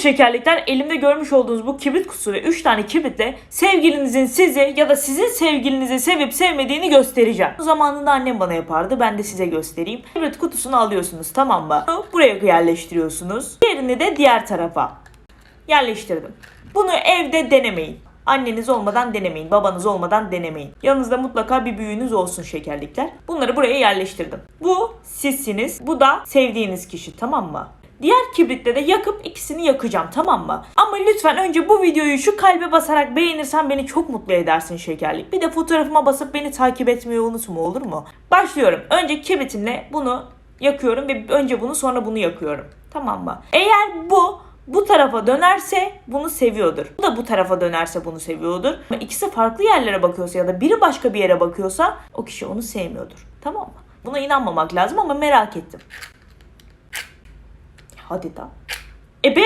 Evet şekerlikler elimde görmüş olduğunuz bu kibrit kutusu ve 3 tane kibritle sevgilinizin sizi ya da sizin sevgilinizi sevip sevmediğini göstereceğim. Bu zamanında annem bana yapardı ben de size göstereyim. Kibrit kutusunu alıyorsunuz tamam mı? Buraya yerleştiriyorsunuz. Diğerini de diğer tarafa yerleştirdim. Bunu evde denemeyin. Anneniz olmadan denemeyin, babanız olmadan denemeyin. Yanınızda mutlaka bir büyüğünüz olsun şekerlikler. Bunları buraya yerleştirdim. Bu sizsiniz, bu da sevdiğiniz kişi tamam mı? Diğer kibritle de yakıp ikisini yakacağım tamam mı? Ama lütfen önce bu videoyu şu kalbe basarak beğenirsen beni çok mutlu edersin şekerlik. Bir de fotoğrafıma basıp beni takip etmeyi unutma olur mu? Başlıyorum. Önce kibritimle bunu yakıyorum ve önce bunu sonra bunu yakıyorum. Tamam mı? Eğer bu bu tarafa dönerse bunu seviyordur. Bu da bu tarafa dönerse bunu seviyordur. İkisi farklı yerlere bakıyorsa ya da biri başka bir yere bakıyorsa o kişi onu sevmiyordur. Tamam mı? Buna inanmamak lazım ama merak ettim. ホテトエベ